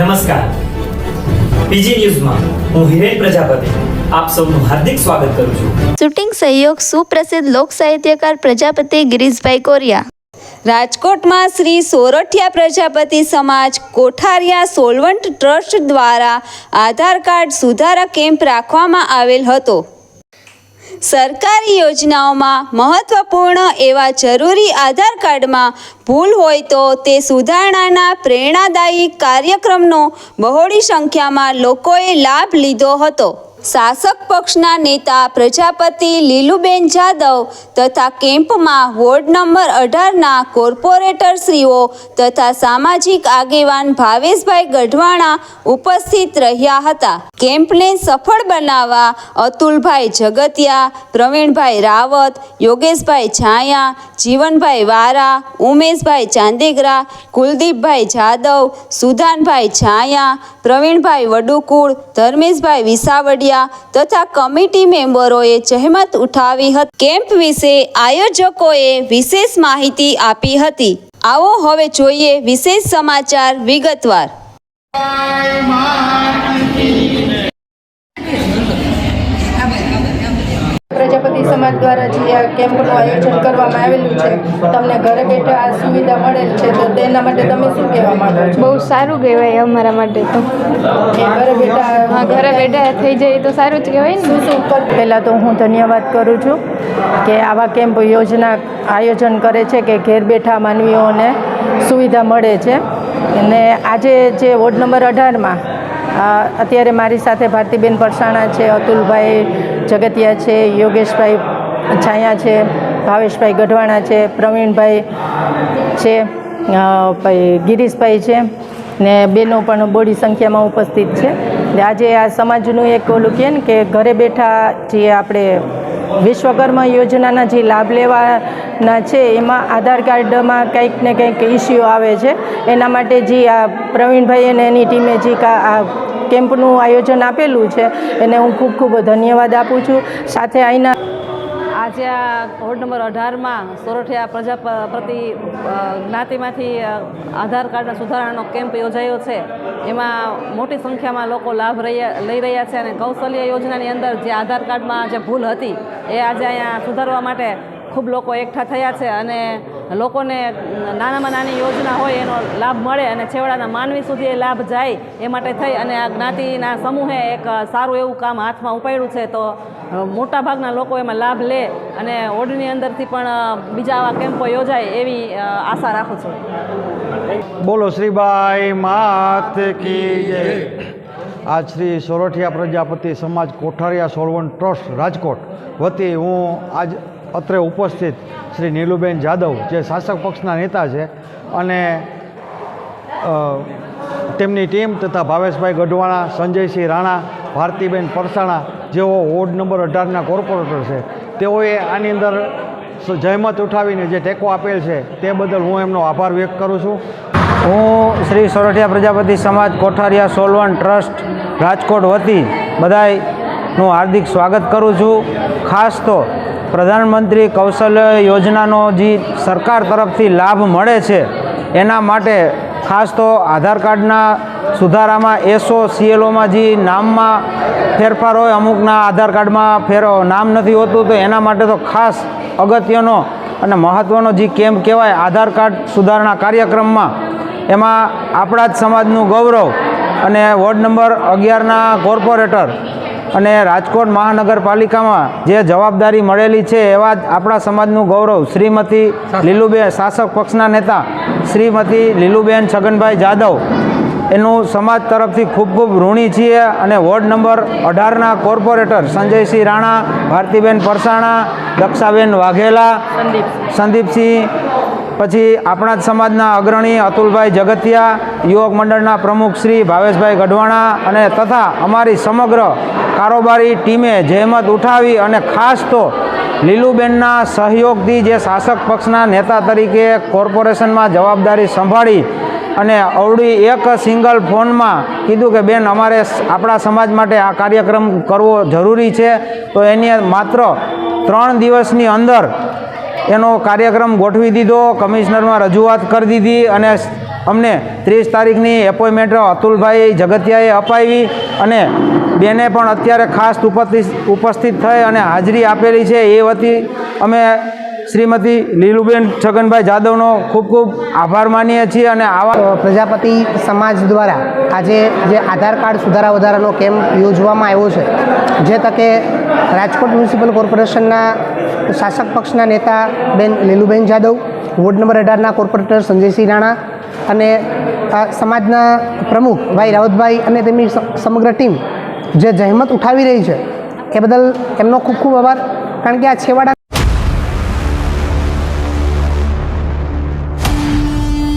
નમસ્કાર. બીજી ન્યૂઝમાં હું હિરેન પ્રજાપતિ. આપ સૌનું હાર્દિક સ્વાગત કરું છું. શૂટિંગ સહયોગ સુપ્રસિદ્ધ લોક સાહિત્યકાર પ્રજાપતિ ગિરીશભાઈ કોરિયા. રાજકોટમાં શ્રી સોરઠિયા પ્રજાપતિ સમાજ કોઠારિયા સોલવન્ટ ટ્રસ્ટ દ્વારા આધાર કાર્ડ સુધારા કેમ્પ રાખવામાં આવેલ હતો. સરકારી યોજનાઓમાં મહત્વપૂર્ણ એવા જરૂરી આધાર કાર્ડમાં ભૂલ હોય તો તે સુધારણાના પ્રેરણાદાયી કાર્યક્રમનો બહોળી સંખ્યામાં લોકોએ લાભ લીધો હતો. શાસક પક્ષના નેતા પ્રજાપતિ લીલુબેન જાદવ તથા કેમ્પમાં વોર્ડ નંબર અઢારના કોર્પોરેટરશ્રીઓ તથા સામાજિક આગેવાન ભાવેશભાઈ ગઢવાણા ઉપસ્થિત રહ્યા હતા. કેમ્પને સફળ બનાવવા અતુલભાઈ જગતિયા, પ્રવીણભાઈ રાવત, યોગેશભાઈ છાયા જીવનભાઈ વારા, ઉમેશભાઈ ચાંદેગરા, કુલદીપભાઈ જાદવ, સુધાનભાઈ છાયા પ્રવીણભાઈ વડુકુળ, ધર્મેશભાઈ વિસાવડિયા તથા કમિટી મેમ્બરોએ જહેમત ઉઠાવી હતી. કેમ્પ વિશે આયોજકોએ વિશેષ માહિતી આપી હતી. આવો હવે જોઈએ વિશેષ સમાચાર વિગતવાર. પ્રજાપતિ સમાજ દ્વારા જે આ કેમ્પનું આયોજન કરવામાં આવેલું છે તમને ઘરે બેઠા આ સુવિધા મળેલ છે તો તેના માટે તમે શું કહેવા માંગો છો? બહુ સારું કહેવાય અમારા માટે તો. ઘરે બેઠા ઘરે બેઠા થઈ જાય તો સારું જ કહેવાય ને. શું પહેલાં તો હું ધન્યવાદ કરું છું કે આવા કેમ્પ યોજના આયોજન કરે છે કે ઘેર બેઠા માનવીઓને સુવિધા મળે છે. અને આજે જે વોર્ડ નંબર અઢારમાં અત્યારે મારી સાથે ભારતીબેન પરસાણા છે, અતુલભાઈ જગતિયા છે, યોગેશભાઈ છાયા છે, ભાવેશભાઈ ગઢવાણા છે, પ્રવીણભાઈ છે ભાઈ ગિરીશભાઈ છે ને બેનો પણ બોડી સંખ્યામાં ઉપસ્થિત છે. આજે આ સમાજનું એક ઓલું કહે ને કે ઘરે બેઠા જે આપણે વિશ્વકર્મા યોજનાના જે લાભ લેવાના છે, એમાં આધાર કાર્ડમાં કંઈક ને કંઈક ઇસ્યુ આવે છે. એના માટે જે આ પ્રવીણભાઈ અને એની ટીમે જે કા- આ કેમ્પનું આયોજન આપેલું છે, એને હું ખૂબ ખૂબ ધન્યવાદ આપું છું. સાથે અહીંના આજે આ વોર્ડ નંબર અઢારમાં સોરઠિયા પ્રજાપતિ પ્રતિ જ્ઞાતિમાંથી આધાર કાર્ડના સુધારણાનો કેમ્પ યોજાયો છે. એમાં મોટી સંખ્યામાં લોકો લાભ રહ્યા, લઈ રહ્યા છે અને કૌશલ્ય યોજનાની અંદર જે આધાર કાર્ડમાં જે ભૂલ હતી, એ આજે અહીંયા સુધારવા માટે ખૂબ લોકો એકઠા થયા છે અને લોકોને નાનામાં નાની યોજના હોય એનો લાભ મળે અને છેવાડાના માનવી સુધી એ લાભ જાય એ માટે થઈ અને આ જ્ઞાતિના સમૂહે એક સારું એવું કામ હાથમાં ઉપાડ્યું છે, તો મોટાભાગના લોકો એમાં લાભ લે અને ઓર્ડની અંદરથી પણ બીજા આવા કેમ્પો યોજાય એવી આશા રાખું છું. બોલો શ્રીભાઈ માત આજ શ્રી સોરઠિયા પ્રજાપતિ સમાજ કોઠારિયા સોળવણ ટ્રસ્ટ રાજકોટ વતી હું આજ અત્રે ઉપસ્થિત શ્રી નીલુબેન જાદવ, જે શાસક પક્ષના નેતા છે અને તેમની ટીમ તથા ભાવેશભાઈ ગઢવાણા, સંજયસિંહ રાણા, ભારતીબેન પરસાણા જેઓ વોર્ડ નંબર અઢારના કોર્પોરેટર છે, તેઓએ આની અંદર જયમત ઉઠાવીને જે ટેકો આપેલ છે તે બદલ હું એમનો આભાર વ્યક્ત કરું છું. હું શ્રી સોરઠિયા પ્રજાપતિ સમાજ કોઠારિયા સોલવન ટ્રસ્ટ રાજકોટ વતી બધાયનું હાર્દિક સ્વાગત કરું છું. ખાસ તો પ્રધાનમંત્રી કૌશલ્ય યોજનાનો જે સરકાર તરફથી લાભ મળે છે, એના માટે ખાસ તો આધાર કાર્ડના સુધારામાં, એસો, સીએલઓમાં જે નામમાં ફેરફાર હોય, અમુકના આધાર કાર્ડમાં ફેર, નામ નથી હોતું, તો એના માટે તો ખાસ અગત્યનો અને મહત્ત્વનો જે કેમ્પ કહેવાય, આધાર કાર્ડ સુધારણા કાર્યક્રમમાં, એમાં આપણા જ સમાજનું ગૌરવ અને વોર્ડ નંબર અગિયારના કોર્પોરેટર અને રાજકોટ મહાનગરપાલિકામાં જે જવાબદારી મળેલી છે એવા જ આપણા સમાજનું ગૌરવ. શ્રીમતી લીલુબેન શાસક પક્ષના નેતા શ્રીમતી લીલુબેન છગનભાઈ જાદવ. એનું સમાજ તરફથી ખૂબ ખૂબ ઋણી છીએ અને વોર્ડ નંબર અઢારના કોર્પોરેટર સંજયસિંહ રાણા ભારતીબેન પરસાણા દક્ષાબેન વાઘેલા સંદીપસિંહ પછી આપણા જ સમાજના અગ્રણી અતુલભાઈ જગતિયા યુવક મંડળના પ્રમુખ શ્રી ભાવેશભાઈ ગઢવાણા અને તથા અમારી સમગ્ર કારોબારી ટીમે જહેમત ઉઠાવી અને ખાસ તો લીલુબેનના સહયોગથી જે શાસક પક્ષના નેતા તરીકે કોર્પોરેશનમાં જવાબદારી સંભાળી અને અવળી એક સિંગલ ફોનમાં કીધું કે, બેન, અમારે આપણા સમાજ માટે આ કાર્યક્રમ કરવો જરૂરી છે. તો એની માત્ર ત્રણ દિવસની અંદર એનો કાર્યક્રમ ગોઠવી દીધો, કમિશનરમાં રજૂઆત કરી દીધી અને અમને ત્રીસ તારીખની એપોઇન્ટમેન્ટ અતુલભાઈ જગતિયાએ અપાવી અને બેને પણ અત્યારે ખાસ ઉપસ્થિત થઈ અને હાજરી આપેલી છે. એ વતી અમે શ્રીમતી લીલુબેન છગનભાઈ જાદવનો ખૂબ ખૂબ આભાર માનીએ છીએ અને આવા પ્રજાપતિ સમાજ દ્વારા આજે જે આધાર કાર્ડ સુધારા વધારાનો કેમ્પ યોજવામાં આવ્યો છે, જે તકે રાજકોટ મ્યુનિસિપલ કોર્પોરેશનના શાસક પક્ષના નેતા બેન લીલુબેન જાદવ, વોર્ડ નંબર અઢારના કોર્પોરેટર સંજયસિંહ રાણા અને સમાજના પ્રમુખ ભાઈ રાવતભાઈ અને તેમની સમગ્ર ટીમ જે જહેમત ઉઠાવી રહી છે, એ બદલ એમનો ખૂબ ખૂબ આભાર. કારણ કે આ છેવાડા